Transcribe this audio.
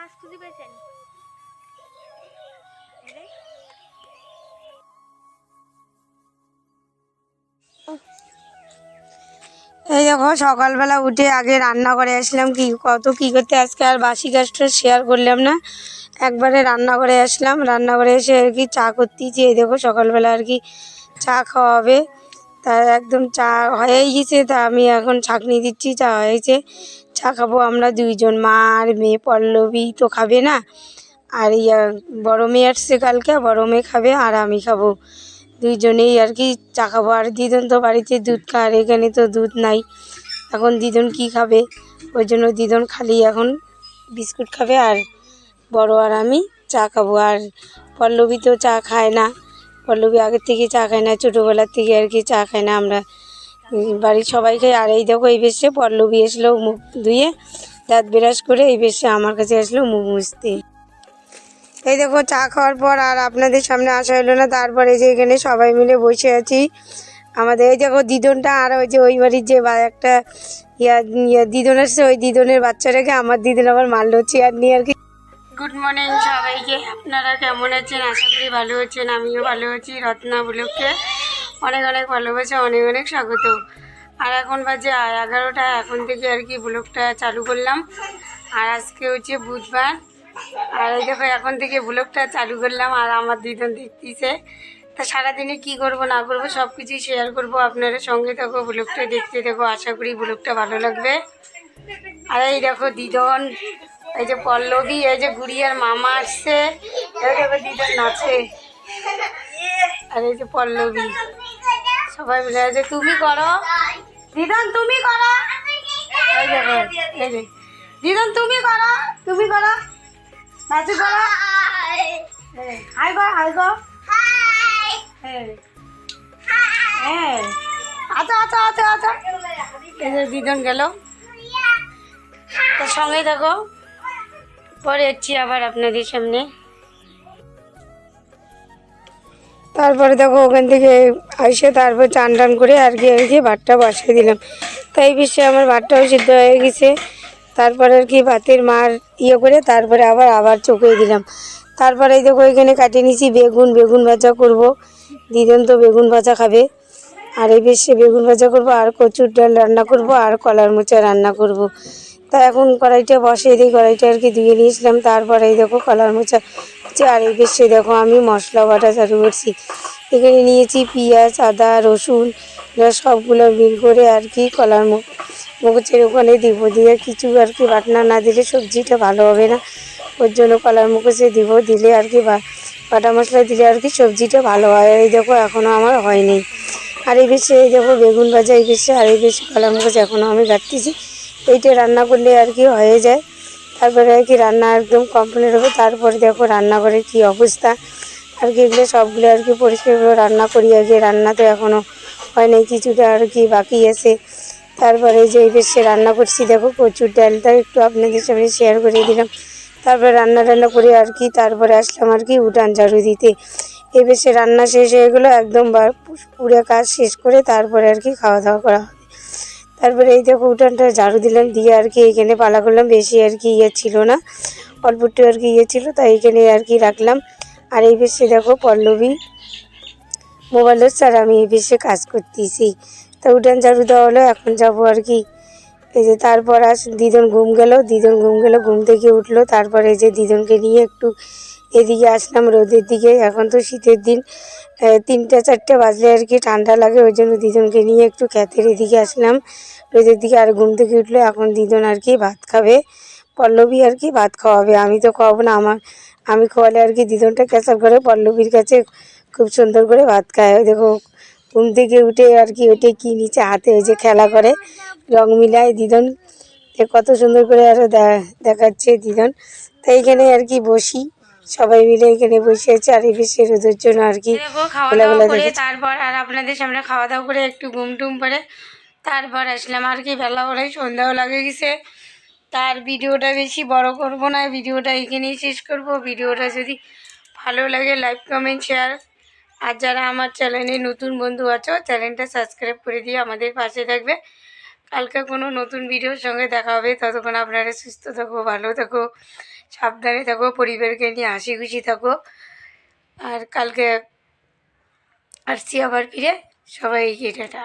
মাছ খুঁজে পেয়েছেন? এই দেখো, সকালবেলা উঠে আগে রান্না করে আসলাম। কি, কত কি করতে আজকে আর বাসি গাছটা শেয়ার করলাম না। একবারে রান্না করে আসলাম। রান্না করে এসে আর কি চা করতেছি। এই দেখো, সকালবেলা আর কি চা খাওয়া হবে। তা একদম চা হয়েই গেছে। তা আমি এখন ছাঁকনি দিচ্ছি, চা হয়েছে। চা খাব আমরা দুইজন, মা আর মেয়ে, পল্লবী তো খাবে না। আর ইয়া, বড় মেয়ে আসছে কালকে বড়ো মেয়ে খাবে, আর আমি খাব। দুইজনেই আর কি চা খাব। আর দিদন তো বাড়িতে দুধ খায়, আর এখানে তো দুধ নাই। এখন দিদন কি খাবে? ওই জন্য দিদন খালি এখন বিস্কুট খাবে, আর বড় আর আমি চা খাব। আর পল্লবী তো চা খায় না। পল্লবী আগের থেকে চা খায় না, ছোটোবেলার থেকে আর কি চা খায় না আমরা। বাড়ির সবাইকে, আর এই দেখো, এই বেশে পল্লবী এসলো মুখ ধুয়ে, দাঁত বিরাজ করে এই বেশে আমার কাছে আসলো মুখ মুছতে। এই দেখো, চা খাওয়ার পর আর আপনাদের সামনে আসা হলো না, তারপরে যে এখানে সবাই মিলে বসে আছি। আমাদের এই দেখো, দিদনটা আর ওই যে ওই বাড়ির যে বা- একটা ইয়া ইয়া, দিদন আসছে, ওই দিদনের বাচ্চাটাকে আমার দিদন আবার মারলো, চেয়ার নিয়ে আর কি। গুড মর্নিং সবাইকে, আপনারা কেমন আছেন? আশা করি ভালো আছেন, আমিও ভালো আছি, রত্না ব্লককে অনেক অনেক ভালোবাসা, অনেক অনেক স্বাগত। আর এখন বাজে এগারোটা, এখন থেকে আর কি ব্লগটা চালু করলাম। আর আজকে হচ্ছে বুধবার। আর এই দেখো, এখন থেকে ব্লগটা চালু করলাম, আর আমার দিদন দেখতেছে। তা সারাদিনে কি করব, না করব সব কিছুই শেয়ার করব। আপনারা সঙ্গে থাকো, ব্লগটা দেখতে দেখো আশা করি ব্লগটা ভালো লাগবে। আর এই দেখো, দিদন, এই যে পল্লবী, এই যে গুড়িয়ার মামা আসছে। দিদন নাচে। আর এই যে পল্লবী। সবাই মিলে আছে তুমি করো। দিদন, তুমি করো। দেখো দিদন, তুমি করো তুমি করো। নাচু করো। হাই গো হাই গো। হ্যাঁ আচ্ছা আচ্ছা আচ্ছা আচ্ছা। এই যে দিদন গেল। তো সঙ্গে থাকো পরে এসছি আবার আপনাদের সামনে। তারপরে দেখো ওখান থেকে এসে তারপর চান টান করে আর কি আর কি ভাতটা বসিয়ে দিলাম। তাই বিষয়ে আমার ভাতটাও সিদ্ধ হয়ে গেছে। তারপরে আর কি ভাতের মার ইয়ে করে তারপরে আবার আবার চোখে দিলাম। তারপরে এই দেখো এখানে কাটিয়ে নিয়েছি বেগুন বেগুন ভাজা করব। দিদন তো বেগুন ভাজা খাবে। আর এই বেশি বেগুন ভাজা করব, আর কচুর ডাল রান্না করব, আর কলার মোচা রান্না করব। তা এখন কড়াইটা বসিয়ে দিই, কড়াইটা আর কি ধুয়ে নিয়েছিলাম। তারপরে এই দেখো কলার মোচা হচ্ছে আর এই বেশি দেখো আমি মশলা, বাটা চালু করছি। এখানে নিয়েছি পেঁয়াজ, আদা, রসুন, এগুলো সবগুলো মিল করে আর কি কলার মুখ মুখের ওখানে দিব। দিয়ে কিছু আর কি বাটনা না দিলে সবজিটা ভালো হবে না। ওর জন্য কলার মুখোশে দিব। দিলে আর কি বাটা মশলা দিলে আর কি সবজিটা ভালো হয়। এই দেখো এখনও আমার হয়নি। আর এই বেশি এই দেখো বেগুন ভাজা, এই বেশি আর এই বেশি কলার মুখোশ এখনও আমি কাটতেছি এইটা রান্না করলে আর কি হয়ে যায়। তারপরে কি রান্না একদম কমপ্লিট হবে। তারপরে দেখো রান্নাঘরের কি অবস্থা। আর কি এগুলো সবগুলো আর কি পরিষ্কার করে রান্না করি। আগে রান্না তো এখনও হয় নাই, কিছুটা আর কি বাকি আছে। তারপরে যে বেশি রান্না করছি, দেখো প্রচুর ডালটা একটু আপনাদের সামনে শেয়ার করে দিলাম। তারপরে রান্না টান্না করে আর কি তারপরে আসলাম আর কি উঠান ঝাড়ু দিতে। এই বেশি রান্না শেষ হয়ে গেলো, একদম পুরো কাজ শেষ করে তারপরে আর কি খাওয়া দাওয়া করা। তারপরে এই দেখো উঠানটা ঝাড়ু দিলাম, দিয়ে আর কি এখানে পালা করলাম, বেশি আর কি ইয়ে ছিল না। অল্প একটু আর কি ইয়ে ছিল, তাই এখানে আর কি রাখলাম। আর এই বেশি দেখো পল্লবী, মোবাইল হচ্ছে আর আমি এই বেশি কাজ করতেছি। তা উঠান ঝাড়ু দেওয়া হলো, এখন যাব আর কি। এই যে তারপর আস দিদন ঘুম গেল, দিদন ঘুম গেল, ঘুম থেকে উঠল, তারপরে যে দিদনকে নিয়ে একটু এদিকে আসলাম রোদের দিকে। এখন তো শীতের দিন তিনটা, চারটে বাজলে আর কি ঠান্ডা লাগে, ওই জন্য দিদনকে নিয়ে একটু খ্যাতের এদিকে আসলাম। রোদের দিকে আর ঘুম থেকে উঠল এখন দিদন আর কি ভাত খাবে। পল্লবী আর কি ভাত খাওয়াবে। আমি তো খাওয়াবো না, আমার, আমি খাওয়ালে আর কি দিদনটা ক্যাচার করে পল্লবীর কাছে খুব সুন্দর করে ভাত খায়। দেখো, ঘুম থেকে উঠে আর কি ওটে কি নিচে হাতে ওই যে খেলা করে, রং মিলায় দিদন কত সুন্দর করে আরও দেখাচ্ছে দিদন তাই এখানে আর কি বসি। সবাই মিলে এখানে বসে আছে আর বেশি রোদের জন্য আর কি। খাওয়া দাওয়া করে তারপর আর আপনাদের সামনে খাওয়া দাওয়া করে একটু ঘুম টুম করে তারপর আসলাম আর কি বেলা হলেই সন্ধ্যাও লাগে গেছে। তার ভিডিওটা বেশি বড় করব না ভিডিওটা এখানেই শেষ করব। ভিডিওটা যদি ভালো লাগে লাইক কমেন্ট শেয়ার। আর যারা আমার চ্যানেলে নতুন বন্ধু আছো চ্যানেলটা সাবস্ক্রাইব করে দিয়ে আমাদের পাশে থাকবে। কালকে কোনো নতুন ভিডিওর সঙ্গে দেখা হবে। ততক্ষণ আপনারা সুস্থ থাকো ভালো থাকো। সাবধানে থাকো পরিবারকে নিয়ে হাসি খুশি থাকো। আর কালকে আসছি আবার ফিরে সবাইকে টাটা।